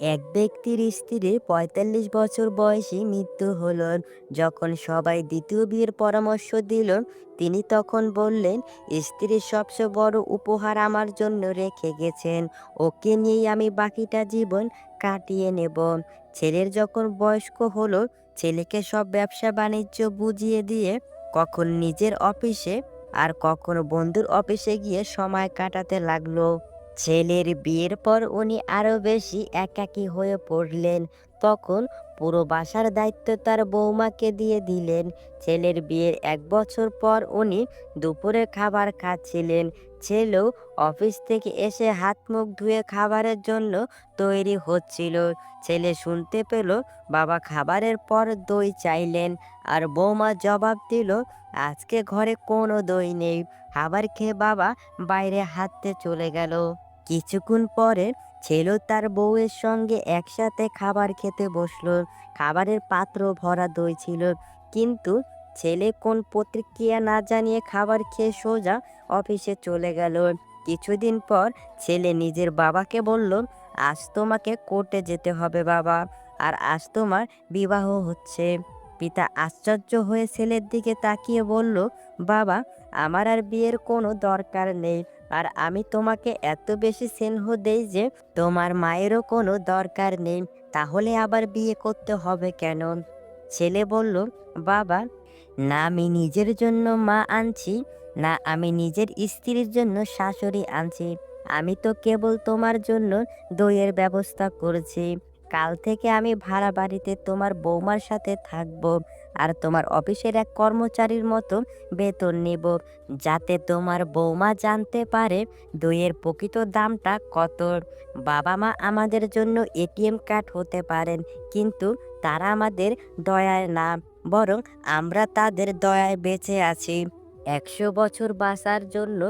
এক ব্যক্তির স্ত্রীর পঁয়তাল্লিশ বছর বয়সে মৃত্যু হল। যখন সবাই দ্বিতীয় বিয়ের পরামর্শ দিল, তিনি তখন বললেন স্ত্রীর সবচেয়ে বড় উপহার আমার জন্য রেখে গেছেন। ওকে নিয়েই আমি বাকিটা জীবন কাটিয়ে নেব। ছেলের যখন বয়স্ক হলো, ছেলেকে সব ব্যবসা বাণিজ্য বুঝিয়ে দিয়ে কখন নিজের অফিসে আর কখন বন্ধুর অফিসে গিয়ে সময় কাটাতে লাগল। ছেলের বিয়ের পর উনি আরও বেশি একাকী হয়ে পড়লেন। তখন পুরো বাসার দায়িত্ব তার বৌমাকে দিয়ে দিলেন। ছেলের বিয়ের এক বছর পর উনি দুপুরে খাবার খাচ্ছিলেন। ছেলেও অফিস থেকে এসে হাত মুখ ধুয়ে খাবারের জন্য তৈরি হচ্ছিল। ছেলে শুনতে পেল বাবা খাবারের পর দই চাইলেন আর বৌমা জবাব দিল, আজকে ঘরে কোনো দই নেই। খাবার খেয়ে বাবা বাইরে হাঁটতে চলে গেল। কিছুক্ষণ পরে ছেলে তার বউয়ের সঙ্গে একসাথে খাবার খেতে বসল। খাবারের পাত্র ভরা দই ছিল। কিন্তু ছেলে কোন প্রতিক্রিয়া না জানিয়ে খাবার খেয়ে সোজা অফিসে চলে গেল। কিছুদিন পর ছেলে নিজের বাবাকে বলল, আজ তোমাকে কোর্টে যেতে হবে বাবা। আর আজ তোমার বিবাহ হচ্ছে। পিতা আশ্চর্য হয়ে ছেলের দিকে তাকিয়ে বলল, বাবা, আমার আর বিয়ের কোনো দরকার নেই। আর আমি তোমাকে এত বেশি স্নেহ দেই যে তোমার মায়েরও কোনো দরকার নেই। তাহলে আবার বিয়ে করতে হবে কেন? ছেলে বলল, বাবা, না আমি নিজের জন্য মা আনছি, না আমি নিজের স্ত্রীর জন্য শাশুড়ি আনছি। আমি তো কেবল তোমার জন্য দইয়ের ব্যবস্থা করেছি। কাল থেকে আমি ভাড়া বাড়িতে তোমার বৌমার সাথে থাকব আর তোমার অফিসের এক কর্মচারীর মতো বেতন নেব। যাতে তোমার বৌমা জানতে পারে দইয়ের প্রকৃত দামটা কত। বাবা মা আমাদের জন্য এটিএম কার্ড হতে পারেন, কিন্তু তারা আমাদের দয়ায় না, বরং আমরা তাদের দয়ায় বেঁচে আছি। একশো বছর বাঁচার জন্য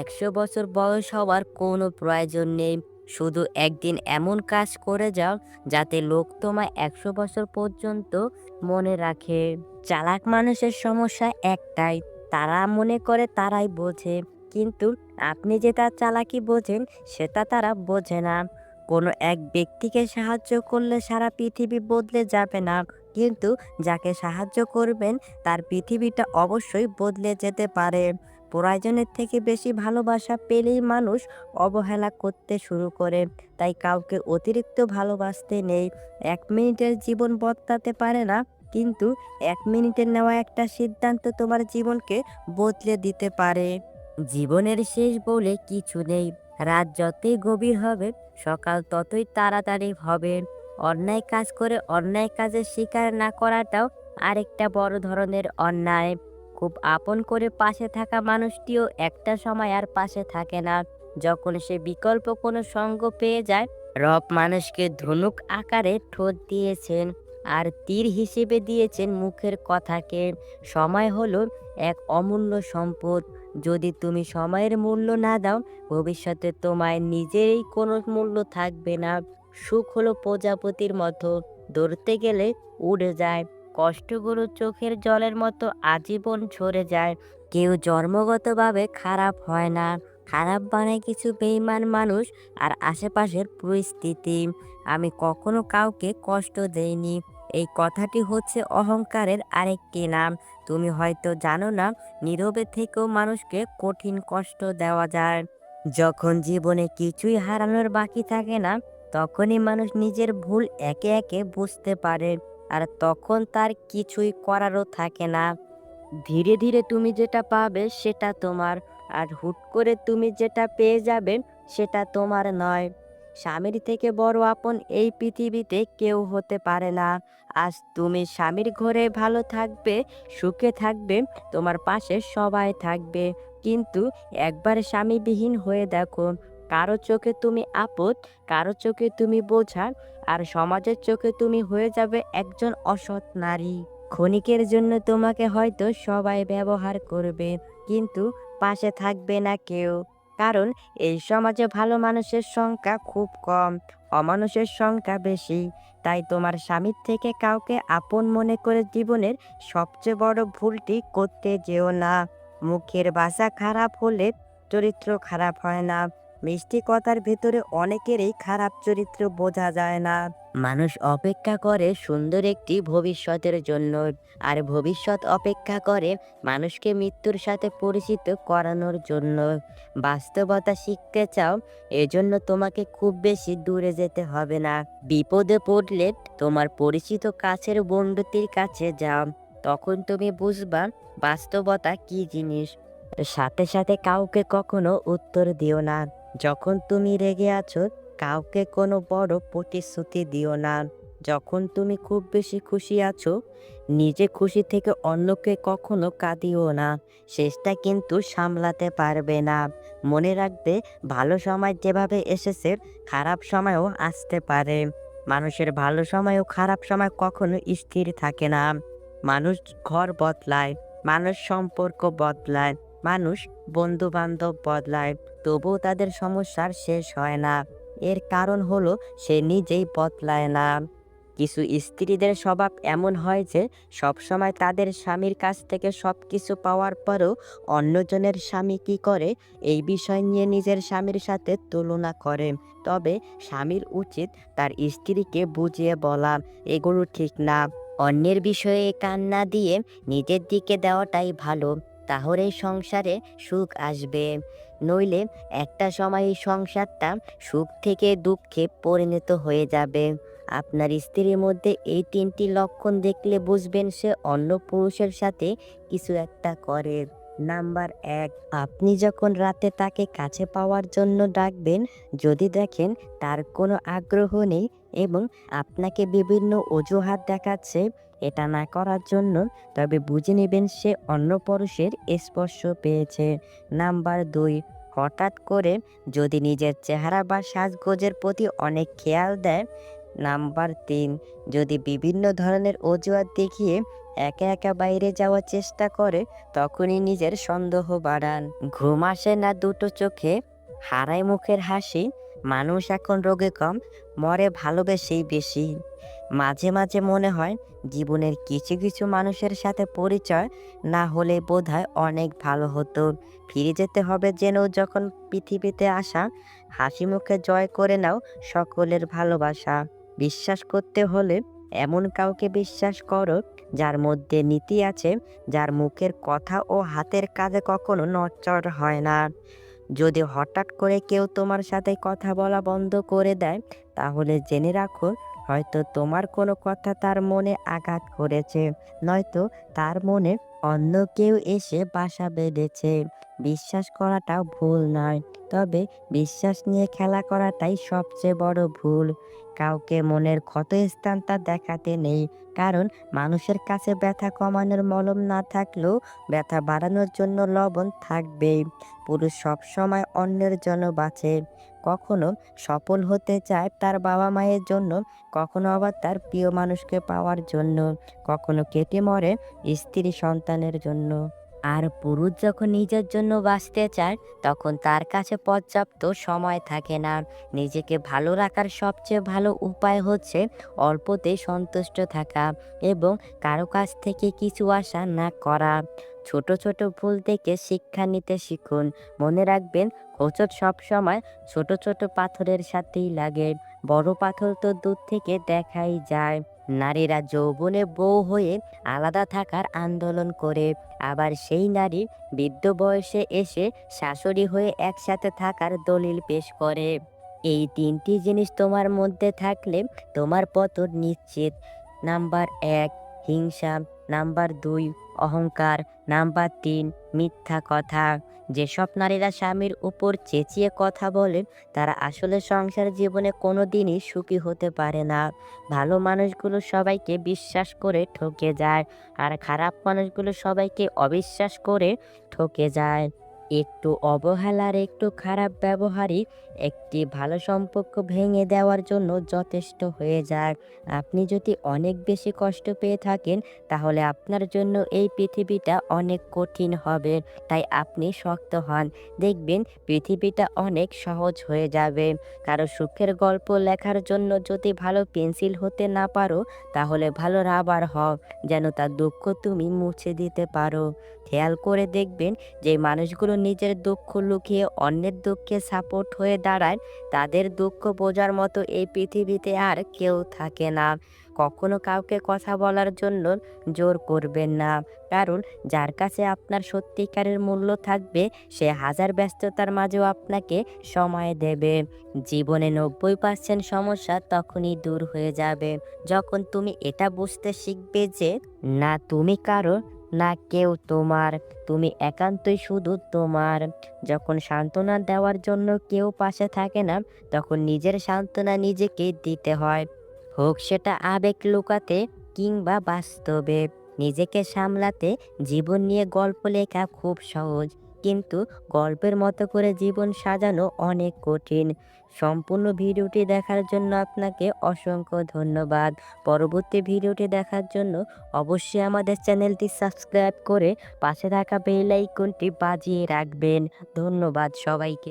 একশো বছর বয়স হওয়ার কোনো প্রয়োজন নেই। শুধু একদিন এমন কাজ করে যাও যাতে লোক তোমায় একশো বছর পর্যন্ত মনে রাখে। চালাক মানুষের সমস্যা একটাই, তারা মনে করে তারাই বোঝে। কিন্তু আপনি যে তার চালাকি বোঝেন, সেটা তারা বোঝে না। কোনো এক ব্যক্তিকে সাহায্য করলে সারা পৃথিবী বদলে যাবে না। কিন্তু যাকে সাহায্য করবেন, তার পৃথিবীটা অবশ্যই বদলে যেতে পারে। প্রয়োজনের থেকে বেশি ভালোবাসা পেলেই মানুষ অবহেলা করতে শুরু করে। তাই কাউকে অতিরিক্ত ভালোবাসতে নেই। এক মিনিটের জীবন বদলাতে পারে না, কিন্তু এক মিনিটের নেওয়া একটা সিদ্ধান্ত তোমার জীবনকে বদলে দিতে পারে। জীবনের শেষ বলে কিছু নেই। রাত যতই গভীর হবে, সকাল ততই তাড়াতাড়ি হবে। অন্যায় কাজ করে অন্যায় কাজের শিকার না করাটাও আরেকটা বড় ধরনের অন্যায়। খুব আপন করে পাশে থাকা মানুষটিও একটা সময় আর পাশে থাকে না। যখন সে বিকল্প কোনো সঙ্গ পেয়ে যায়, রব মানুষকে ধনুক আকারে ঠোঁট দিয়েছেন আর তীর হিসেবে দিয়েছেন মুখের কথাকে। সময় হলো এক অমূল্য সম্পদ। যদি তুমি সময়ের মূল্য না দাও, ভবিষ্যতে তোমায় নিজেরই কোনো মূল্য থাকবে না। সুখ হলো প্রজাপতির মতো। ধরতে গেলে উড়ে যায়। কষ্টগুলো চোখের জলের মতো আজীবন ঝরে যায়। কেউ জন্মগতভাবে খারাপ হয় না। খারাপ বানায় কিছু বেইমান মানুষ আর আশেপাশের পরিস্থিতি। আমি কখনো কাউকে কষ্ট দেইনি। এই কথাটি হচ্ছে অহংকারের আরেকটি নাম তুমি হয়তো জানো না, নীরবে থেকেও মানুষকে কঠিন কষ্ট দেওয়া যায়। যখন জীবনে কিছুই হারানোর বাকি থাকে না, তখনই মানুষ নিজের ভুল একে একে বুঝতে পারে। আর তখন তার কিছুই করারও থাকে না। ধীরে ধীরে তুমি যেটা পাবে সেটা তোমার, আর হুট করে তুমি যেটা পেয়ে যাবে সেটা তোমার নয়। স্বামীর থেকে বড় আপন এই পৃথিবীতে কেউ হতে পারে না। আজ তুমি স্বামীর ঘরে ভালো থাকবে, সুখে থাকবে, তোমার পাশে সবাই থাকবে। কিন্তু একবার স্বামীবিহীন হয়ে দেখো কারও চোখে তুমি আপদ, কারও চোখে তুমি বোঝা, আর সমাজের চোখে তুমি হয়ে যাবে একজন অসৎ নারী। ক্ষণিকের জন্য তোমাকে হয়তো সবাই ব্যবহার করবে, কিন্তু পাশে থাকবে না কেউ। কারণ এই সমাজে ভালো মানুষের সংখ্যা খুব কম, অমানুষের সংখ্যা বেশি। তাই তোমার স্বামীর থেকে কাউকে আপন মনে করে জীবনের সবচেয়ে বড় ভুলটি করতে যেও না। মুখের ভাষা খারাপ হলে চরিত্র খারাপ হয় না। মিষ্টি কথার ভেতরে অনেকেরই খারাপ চরিত্র বোঝা যায় না। মানুষ অপেক্ষা করে সুন্দর একটি ভবিষ্যতের জন্য, আর ভবিষ্যৎ অপেক্ষা করে মানুষকে মৃত্যুর সাথে পরিচিত করানোর জন্য। বাস্তবতা শিখতে চাও, এজন্য তোমাকে খুব বেশি দূরে যেতে হবে না। বিপদে পড়লে তোমার পরিচিত কাছের বন্ধুটির কাছে যাও, তখন তুমি বুঝবা বাস্তবতা কি জিনিস। সাথে সাথে কাউকে কখনো উত্তর দিও না। যখন তুমি রেগে আছো, কাউকে কোনো বড় প্রতিশ্রুতি দিও না। যখন তুমি খুব বেশি খুশি আছো, নিজে খুশি থেকে অন্যকে কখনো কাঁদিও না। শেষটা কিন্তু সামলাতে পারবে না। মনে রাখবে, ভালো সময় যেভাবে এসেছে, খারাপ সময়ও আসতে পারে। মানুষের ভালো সময় ও খারাপ সময় কখনো স্থির থাকে না। মানুষ ঘর বদলায়, মানুষ সম্পর্ক বদলায়। মানুষ বন্ধু বান্ধব বদলায়, তবুও তাদের সমস্যার শেষ হয় না। এর কারণ হলো সে নিজেই বদলায় না। কিছু স্ত্রীদের স্বভাব এমন হয় যে, সবসময় তাদের স্বামীর কাছ থেকে সব কিছু পাওয়ার পরও অন্যজনের স্বামী কি করে, এই বিষয় নিয়ে নিজের স্বামীর সাথে তুলনা করে। তবে স্বামীর উচিত তার স্ত্রীকে বুঝিয়ে বলা, এগুলো ঠিক না। অন্যের বিষয়ে কান না দিয়ে নিজের দিকে দেওয়াটাই ভালো। তাহলে সংসারে সুখ আসবে। নইলে একটা সময় এই সংসারটা সুখ থেকে দুঃখে পরিণত হয়ে যাবে। আপনার স্ত্রীর মধ্যে এই তিনটি লক্ষণ দেখলে বুঝবেন সে অন্য পুরুষের সাথে কিছু একটা করে। নাম্বার এক, আপনি যখন রাতে তাকে কাছে পাওয়ার জন্য ডাকবেন, যদি দেখেন তার কোনো আগ্রহ নেই এবং আপনাকে বিভিন্ন অজুহাত দেখাচ্ছে এটা না করার জন্য তবে বুঝে নেবেন সে অন্য পুরুষের স্পর্শ পেয়েছে। নাম্বার দুই, হঠাৎ করে যদি নিজের চেহারা বা সাজগোজের প্রতি অনেক খেয়াল দেয়। নাম্বার তিন, যদি বিভিন্ন ধরনের অজুহাত দেখিয়ে একা একা বাইরে যাওয়ার চেষ্টা করে, তখনই নিজের সন্দেহ বাড়ান। ঘুম আসে না দুটো চোখে, হারায় মুখের হাসি মানুষ এখন রোগে কম, মরে ভালোবেসেই বেশি। মাঝে মাঝে মনে হয় জীবনের কিছু কিছু মানুষের সাথে পরিচয় না হলে বোধহয় অনেক ভালো হতো। ফিরে যেতে হবে যেন যখন পৃথিবীতে আসা, হাসি মুখে জয় করে নাও সকলের ভালোবাসা। বিশ্বাস করতে হলে এমন কাউকে বিশ্বাস করো যার মধ্যে নীতি আছে, যার মুখের কথা ও হাতের কাজে কখনো নড়চড় হয় না। যদি হঠাৎ করে কেউ তোমার সাথে কথা বলা বন্ধ করে দেয়, তাহলে জেনে রাখো, হয়তো তোমার কোনো কথা তার মনে আঘাত করেছে। নয়তো তার মনে অন্য কেউ এসে বাসা বেঁধেছে। বিশ্বাস করাটাও ভুল নয়। তবে বিশ্বাস নিয়ে খেলা করাটাই সবচেয়ে বড় ভুল। কাউকে মনের ক্ষত স্থানটা দেখাতে নেই। কারণ মানুষের কাছে ব্যথা কমানোর মলম না থাকলেও ব্যথা বাড়ানোর জন্য লবণ থাকবেই। পুরুষ সবসময় অন্যের জন্য বাঁচে। কখনো সফল হতে চায় তার বাবা মায়ের জন্য, কখনো আবার তার প্রিয় মানুষকে পাওয়ার জন্য, কখনো কেটে মরে স্ত্রী সন্তানের জন্য। আর পুরুষ যখন নিজের জন্য বাঁচতে চায়, তখন তার কাছে পর্যাপ্ত সময় থাকে না। নিজেকে ভালো রাখার সবচেয়ে ভালো উপায় হচ্ছে অল্পতে সন্তুষ্ট থাকা এবং কারও কাছ থেকে কিছু আশা না করা। ছোট ছোট ভুল থেকে শিক্ষা নিতে শিখুন। মনে রাখবেন হোঁচট সবসময় ছোট ছোট পাথরের সাথেই লাগে। বড় পাথর তো দূর থেকে দেখাই যায়। নারীরা যৌবনে বউ হয়ে আলাদা থাকার আন্দোলন করে। আবার সেই নারী বৃদ্ধ বয়সে এসে শাশুড়ি হয়ে একসাথে থাকার দলিল পেশ করে। এই তিনটি জিনিস তোমার মধ্যে থাকলে তোমার পতন নিশ্চিত। নাম্বার এক, হিংসা। নাম্বার দুই, অহংকার। নাম্বার তিন, মিথ্যা কথা। যেসব নারীরা স্বামীর উপর চেঁচিয়ে কথা বলেন তারা আসলে সংসার জীবনে কোনো দিনই সুখী হতে পারে না। ভালো মানুষগুলো সবাইকে বিশ্বাস করে ঠকে যায়, আর খারাপ মানুষগুলো সবাইকে অবিশ্বাস করে ঠকে যায়। একটু অবহেলার একটু খারাপ ব্যবহারই একটি ভালো সম্পর্ক ভেঙে দেওয়ার জন্য যথেষ্ট হয়ে যায়। আপনি যদি অনেক বেশি কষ্ট পেয়ে থাকেন, তাহলে আপনার জন্য এই পৃথিবীটা অনেক কঠিন হবে। তাই আপনি শক্ত হন। দেখবেন পৃথিবীটা অনেক সহজ হয়ে যাবে। কারও সুখের গল্প লেখার জন্য যদি ভালো পেন্সিল হতে না পারো, তাহলে ভালো রাবার হও, যেন তার দুঃখ তুমি মুছে দিতে পারো। খেয়াল করে দেখবেন যে মানুষগুলো নিজের দুঃখ লুকিয়ে অন্যের দুঃখে সাপোর্ট হয়ে দাঁড়ায়, তাদের দুঃখ বোঝার মতো এই পৃথিবীতে আর কেউ থাকে না। কখনো কাউকে কথা বলার জন্য জোর করবেন না। কারণ যার কাছে আপনার সত্যিকারের মূল্য থাকবে, সে হাজার ব্যস্ততার মাঝেও আপনাকে সময় দেবে। জীবনে নব্বই পার্সেন্ট সমস্যা তখনই দূর হয়ে যাবে। যখন তুমি এটা বুঝতে শিখবে যে, না, তুমি কারও না কেউ তোমার, তুমি একান্তই শুধু তোমার। যখন সান্ত্বনা দেওয়ার জন্য কেউ পাশে থাকে না, তখন নিজের সান্ত্বনা নিজেকে দিতে হয়। হোক সেটা আবেগ লুকাতে কিংবা বাস্তবে, নিজেকে সামলাতে জীবন নিয়ে গল্প লেখা খুব সহজ। কিন্তু গল্পের মতো করে জীবন সাজানো অনেক কঠিন। সম্পূর্ণ ভিডিওটি দেখার জন্য আপনাকে অসংখ্য ধন্যবাদ। পরবর্তী ভিডিওটি দেখার জন্য অবশ্যই আমাদের চ্যানেলটি সাবস্ক্রাইব করে পাশে থাকা বেল আইকনটি বাজিয়ে রাখবেন। ধন্যবাদ সবাইকে।